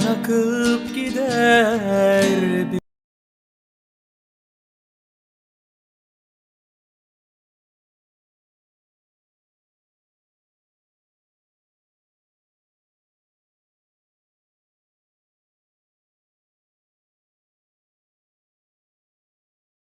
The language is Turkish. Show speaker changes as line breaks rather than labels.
zaman akıp gider.